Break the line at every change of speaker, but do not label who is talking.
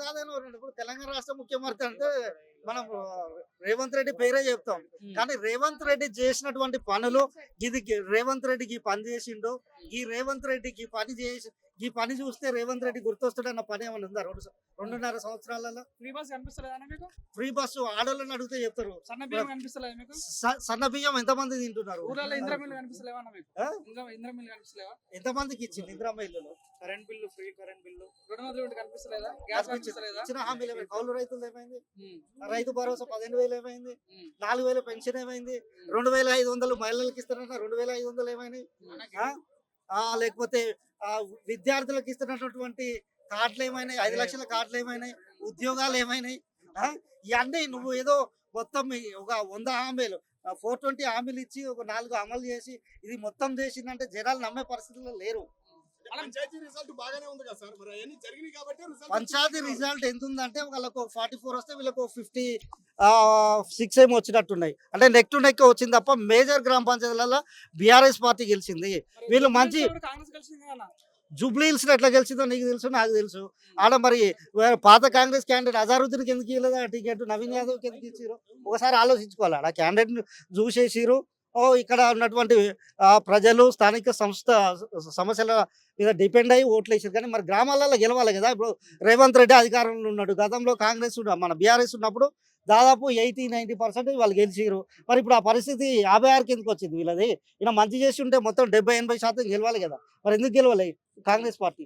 కాదని ఇప్పుడు తెలంగాణ రాష్ట్ర ముఖ్యమంత్రి అంటే మనం రేవంత్ రెడ్డి పేరే చెప్తాం. కానీ రేవంత్ రెడ్డి చేసినటువంటి పనులు ఇది రేవంత్ రెడ్డికి పని చేసిండు ఈ రేవంత్ రెడ్డికి పని చేసి ఈ పని చూస్తే రేవంత్ రెడ్డి గుర్తొస్తాడన్న పని ఏమైనా ఉందా? రెండు రెండున్నర సంవత్సరాలలో?
ఫ్రీ బస్ మీకు?
ఫ్రీ బస్సు ఆడోళ్ళని అడిగితే చెప్తారు.
సన్న బియ్యం కనిపిస్తలేదు మీకు?
సన్న బియ్యం ఎంతమంది తింటున్నారు?
ఊర్లలో కనిపిస్తలేవా అన్న మీకు? కనిపిస్తలేవా?
ఎంతమందికి ఇచ్చింది ఇందిరమ్మ ఇల్లులు?
Current bill free current bill. రెండు వందల యూనిట్ కనిపిస్తలేదా? గ్యాస్ కనిపిస్తలేదా?
ఇచ్చిన హామీలు ఏమైంది? కౌలు రైతులు ఏమైంది? రైతు భరోసా పదిహేను వేలు ఏమైంది? నాలుగు వేల పెన్షన్ ఏమైంది? రెండు వేల ఐదు వందలు మహిళలకు ఇస్తారన్న రెండు వేల ఐదు వందలు ఏమైనాయి? లేకపోతే విద్యార్థులకు ఇస్తున్నటువంటి కార్డులు ఏమైనాయి ఐదు లక్షల కార్డులు ఏమైనాయి ఉద్యోగాలు ఏమైనాయి? ఇవన్నీ నువ్వు ఏదో మొత్తం ఒక వంద హామీలు ఫోర్ ట్వంటీ హామీలు ఇచ్చి ఒక నాలుగు అమలు చేసి ఇది మొత్తం చేసిందంటే జనాలు నమ్మే పరిస్థితుల్లో లేరు.
పంచాయతీ రిజల్ట్ బాగానే ఉంది కదా సార్? మరి అవన్నీ జరిగినాయి కాబట్టి రిజల్ట్
పంచాయతీ రిజల్ట్ ఎంత ఉందంటే వాళ్ళకు ఫార్టీ ఫోర్ వస్తే వీళ్ళకు ఫిఫ్టీ సిక్స్ ఏమో వచ్చినట్టున్నాయి. అంటే నెక్ టు నెక్ వచ్చింది తప్ప మేజర్ గ్రామ పంచాయతీలలో బీఆర్ఎస్ పార్టీ గెలిచింది. వీళ్ళు మంచి-? జూబ్లీ హిల్స్ ఎట్లా గెలిచిందో నీకు తెలుసు నాకు తెలుసు. ఆడ మరి పాత కాంగ్రెస్ క్యాండిడేట్ అజారుద్దీన్కి ఎందుకు ఇవ్వలేదు? ఆ టికెట్ నవీన్ యాదవ్కి ఎందుకు ఇచ్చారు. ఒకసారి ఆలోచించుకోవాలి? ఆడ క్యాండిడేట్ చూసేసిరు ఇక్కడ ఉన్నటువంటి ఆ, ప్రజలు స్థానిక సంస్థ సమస్యల మీద డిపెండ్ అయ్యి ఓట్లు వేసారు. కానీ మరి గ్రామాలలో గెలవాలి కదా. ఇప్పుడు రేవంత్ రెడ్డి అధికారంలో ఉన్నాడు. గతంలో కాంగ్రెస్ మన బీఆర్ఎస్ ఉన్నప్పుడు దాదాపు ఎయిటీ నైన్టీ పర్సెంట్ వాళ్ళు గెలిచారు మరి ఇప్పుడు ఆ పరిస్థితి యాభై ఆరు కిందకి వచ్చింది వీళ్ళది? ఇలా మంచి చేసి ఉంటే మొత్తం డెబ్బై ఎనభై శాతం గెలవాలి కదా. మరి ఎందుకు గెలవాలి కాంగ్రెస్ పార్టీ?